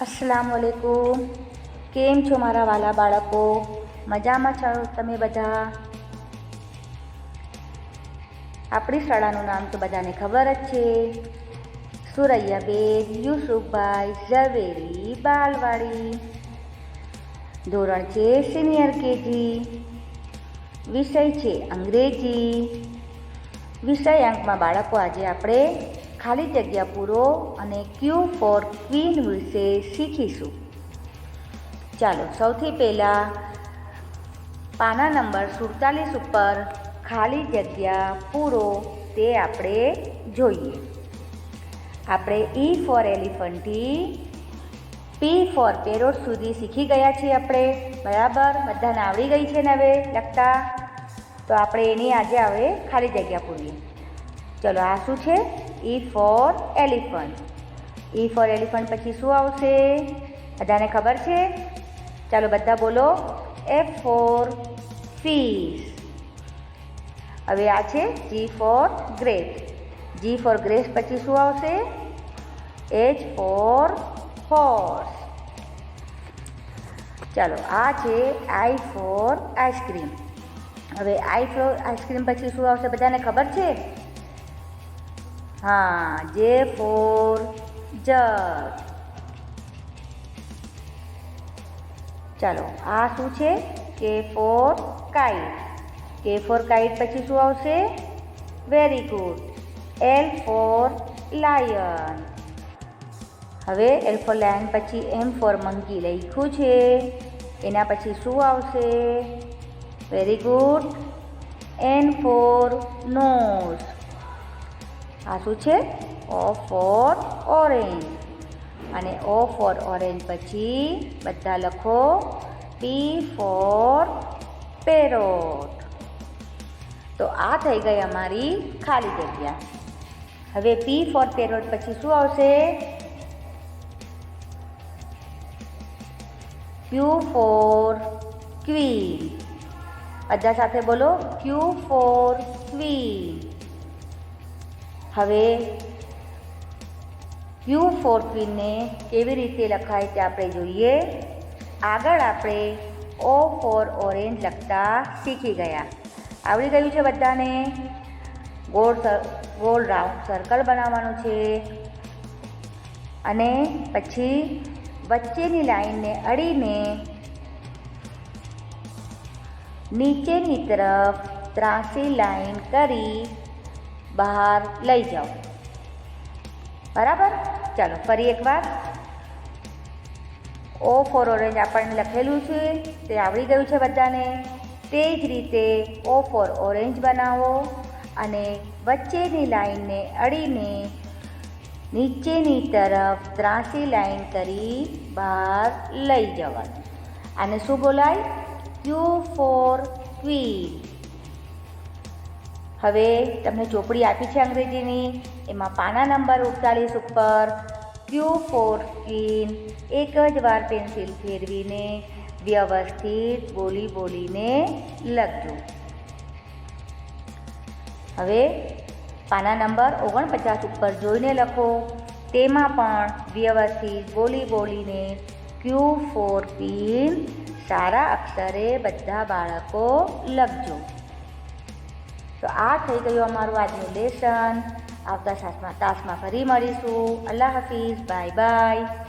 અસલામ વાલેકુમ કેમ છો મારા વાલા બાળકો? મજામાં છો તમે બધા? આપણી શાળાનું નામ તો બધાને ખબર જ છે. સુરૈયાબેન યુસુફભાઈ, ઝવેરી, બાલવાડી. ધોરણ છે સિનિયર કેજી. વિષય છે અંગ્રેજી. વિષય અંકમાં બાળકો આજે આપણે ખાલી જગ્યા પૂરો અને ક્યુ ફોર ક્વીન વિશે શીખીશું. ચાલો, સૌથી પહેલાં પાના નંબર સુડતાલીસ ઉપર ખાલી જગ્યા પૂરો તે આપણે જોઈએ. આપણે ઈ ફોર એલિફન્ટથી પી ફોર પેરોટ સુધી શીખી ગયા છીએ આપણે. બરાબર? બધાને આવડી ગઈ છે ને હવે લખતા? તો આપણે એની આજે હવે ખાલી જગ્યા પૂરીએ. ચલો, આ શું છે? E for elephant E for elephant પછી શું આવશે? બધાને ખબર છે? ચાલો બધા બોલો. એફ ફોર ફીસ હવે આ છે G for great G for grace પછી શું આવશે? એચ ફોર હોર્સ ચાલો, આ છે આઈ ફોર આઈસ્ક્રીમ હવે આઈ ફોર આઈસ્ક્રીમ પછી શું આવશે? બધાને ખબર છે? હા જે ફોર જગ ચાલો, આ શું છે? K for kite. K for kite પછી શું આવશે? Very good. L for lion. હવે એલ ફોર લાયન પછી એમ ફોર મંકી લખ્યું છે. એના પછી શું આવશે? Very good. N for nose. આ શું છે? ઓ ફોર ઓરેન્જ અને ઓ ફોર ઓરેન્જ પછી બધા લખો. પી ફોર પેરોટ તો આ થઈ ગઈ અમારી ખાલી જગ્યા. હવે પી ફોર પેરોટ પછી શું આવશે? ક્યુ ફોર ક્વીન બધા સાથે બોલો. ક્યુ ફોર ક્વીન હવે ક્યુ ફોર ક્વીનને કેવી રીતે લખાય તે આપણે જોઈએ. આગળ આપણે ઓ ફોર ઓરેન્જ લખતા શીખી ગયા. આવડી ગયું છે બધાને? ગોળ ગોળ રાઉન્ડ સર્કલ બનાવવાનું છે. અને પછી વચ્ચેની લાઈનને અડીને નીચેની તરફ ત્રાસી લાઈન કરી બહાર લઈ જાઓ. બરાબર? ચાલો, ફરી એકવાર. ઓ ફોર ઓરેન્જ આપણને લખેલું છે, તે આવડી ગયું છે બધાને. તે જ રીતે ઓ ફોર ઓરેન્જ બનાવો અને વચ્ચેની લાઈનને અડીને નીચેની તરફ ત્રાસી લાઈન કરી બહાર લઈ જવાનું. આને શું બોલાય? ક્યુ ફોર ક્વીન હવે તમને ચોપડી આપી છે અંગ્રેજીની, એમાં પાના નંબર ઉડતાલીસ ઉપર ક્યુ ફોર સ્કીન એક જ વાર પેન્સિલ ફેરવીને વ્યવસ્થિત બોલી બોલીને લખજો. હવે પાના નંબર ઓગણપચાસ ઉપર જોઈને લખો. તેમાં પણ વ્યવસ્થિત બોલી બોલીને ક્યુ ફોર ક્વીન સારા અક્ષરે બધા બાળકો લખજો. તો આ થઈ ગયું અમારું આજનું લેસન. આવતા સાસમાં તાસમાં ફરી મળીશું. અલ્લાહ હાફિઝ. Bye bye